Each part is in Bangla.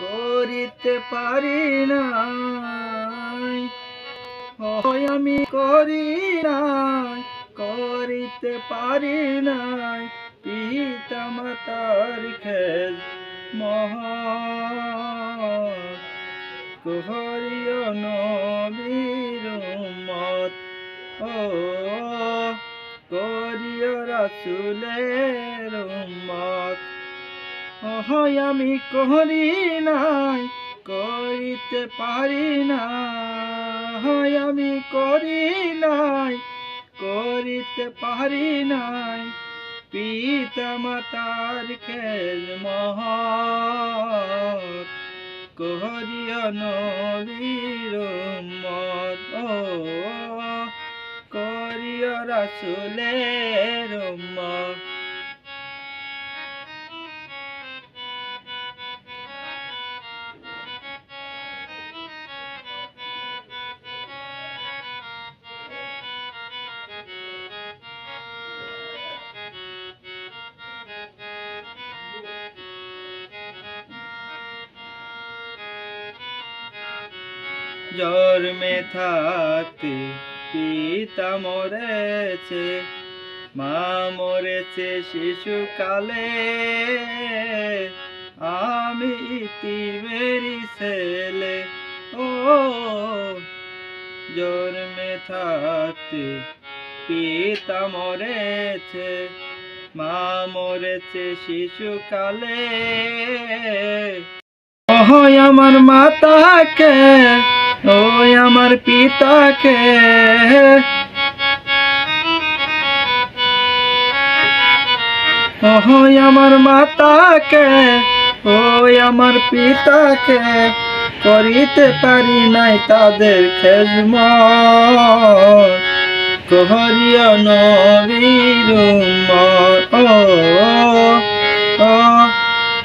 করিতে পারি নাই। হয় আমি করি নাই, করিতে পারি নাই। পিতা মাতার খেল মহান। কুহরিয় নবীর মত ও করিয় রাসুলের মত হয় আমি করি নাই করিতে পারি না হয় আমি করি নাই, করিতে পারি নাই পিতা মাতার খেল মহৎ করিয়া নবীর মত ও করিয়া রাসুলের মত জন্মে থাকতে পিতা মরেছে, মা মরেছে শিশুকালে। আমি ইতিমেরি ছেলে, ও জন্মে থাকতে পিতা মরেছে, মা মরেছে শিশুকালে। আমার মাতাকে ওই আমার পিতাকে। ওই আমার মাতাকে, ওই আমার পিতাকে। করিতে পারি নাই তাদের খেজম কহরিয়া নবীর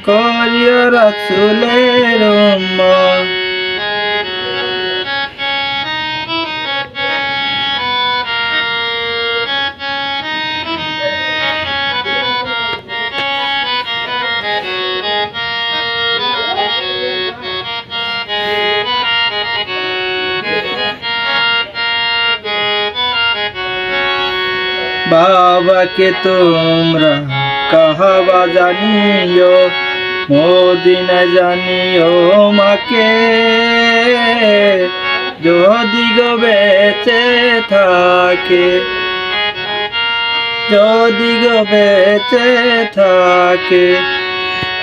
করিয়া রাসুলের উম্মত। বাবাকে তোমরা? কাহাবা জানিও? মদিনা জানিও মাকে। যদি গো বেঁচে থাকে, যদি গো বেঁচে থাকে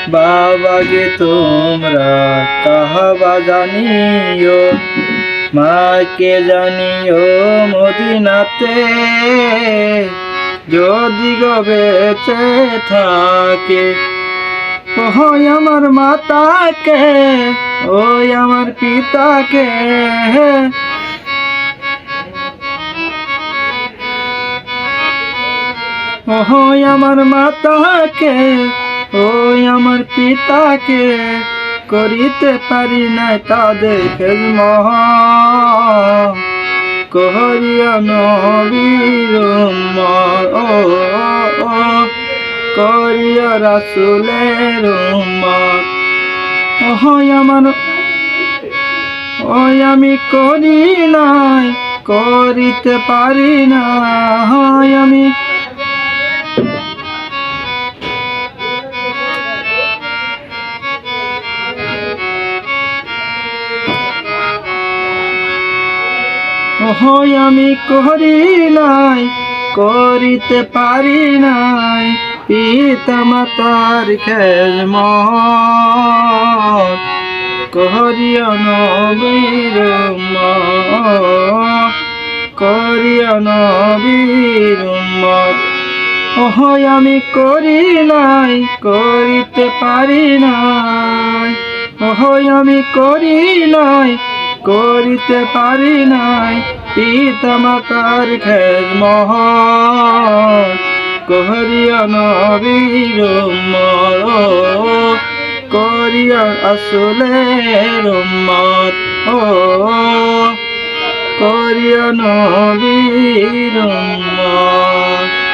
বাবাকে তোমরা? কাহাবা জানিও? মাকে জানিও মদিনাতে, যদি গো বেঁচে থাকে, ওই আমার মাতাকে, ওই আমার পিতাকে। ওই আমার মাতাকে, ওই আমার পিতাকে। করিতে পারি না তাদের খেজম কহরিয়া নবীর করিয়া রাসুলের। ওই আমার, ওই আমি করি নাই, করিতে পারি না হয় আমি ওই আমি করি নাই করিতে পারি নাই। পিতা মাতার খেল মত করিয়া নবীর করিয়া নবীর উম্মত। আমি করি নাই করিতে পারি নাই। ওহই আমি করি নাই করিতে পারি নাই। পিতা মাতার খেল কহরিয়া নবীর মর করিয়া আসলের মত ও করিয়া নবীর উম্মত।